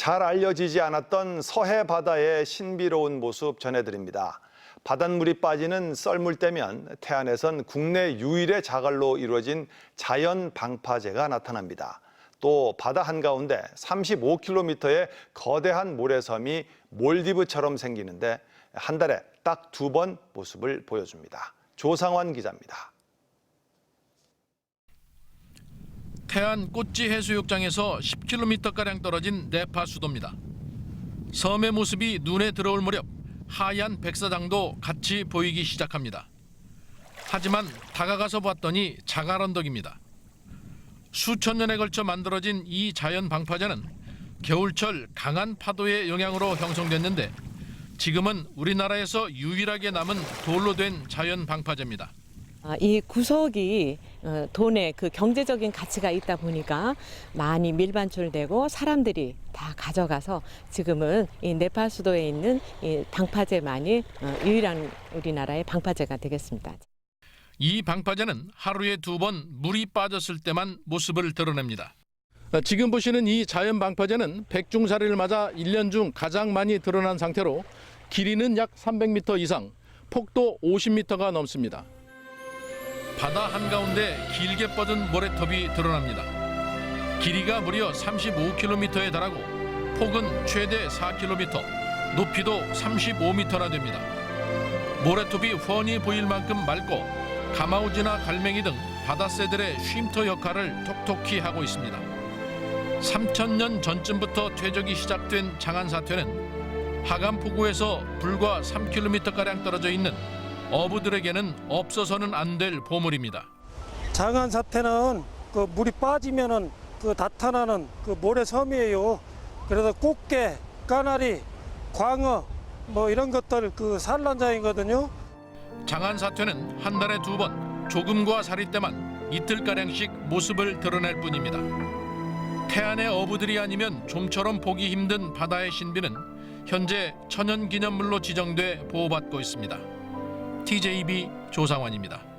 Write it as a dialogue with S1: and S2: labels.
S1: 잘 알려지지 않았던 서해 바다의 신비로운 모습 전해드립니다. 바닷물이 빠지는 썰물 때면 태안에선 국내 유일의 자갈로 이루어진 자연 방파제가 나타납니다. 또 바다 한가운데 35km의 거대한 모래섬이 몰디브처럼 생기는데 한 달에 딱 두 번 모습을 보여줍니다. 조상환 기자입니다.
S2: 태안 꽃지 해수욕장에서 10km가량 떨어진 네파 수도입니다. 섬의 모습이 눈에 들어올 무렵 하얀 백사장도 같이 보이기 시작합니다. 하지만 다가가서 봤더니 자갈 언덕입니다. 수천 년에 걸쳐 만들어진 이 자연 방파제는 겨울철 강한 파도의 영향으로 형성됐는데 지금은 우리나라에서 유일하게 남은 돌로 된 자연 방파제입니다.
S3: 아, 이 구석이 어, 돈의 그 경제적인 가치가 있다 보니까 많이 밀반출되고 사람들이 다 가져가서 지금은 이 네팔 수도에 있는 이 방파제만이 어, 유일한 우리나라의 방파제가 되겠습니다.
S2: 이 방파제는 하루에 두 번 물이 빠졌을 때만 모습을 드러냅니다. 지금 보시는 이 자연 방파제는 백중사리를 맞아 1년 중 가장 많이 드러난 상태로 길이는 약 300m 이상, 폭도 50m가 넘습니다. 바다 한가운데 길게 뻗은 모래톱이 드러납니다. 길이가 무려 35km에 달하고 폭은 최대 4km, 높이도 35m나 됩니다. 모래톱이 훤히 보일 만큼 맑고 가마우지나 갈매기 등 바다새들의 쉼터 역할을 톡톡히 하고 있습니다. 3천년 전쯤부터 퇴적이 시작된 장안 사태는 하간 포구에서 불과 3km가량 떨어져 있는 어부들에게는 없어서는 안 될 보물입니다.
S4: 장안 사태는 그 물이 빠지면은 그 나타나는 그 모래섬이에요. 그래서 꽃게, 까나리, 광어 뭐 이런 것들 그 산란장이거든요.
S2: 장안 사태는 한 달에 두 번 조금과 사리 때만 이틀가량씩 모습을 드러낼 뿐입니다. 태안의 어부들이 아니면 좀처럼 보기 힘든 바다의 신비는 현재 천연기념물로 지정돼 보호받고 있습니다. TJB 조상환입니다.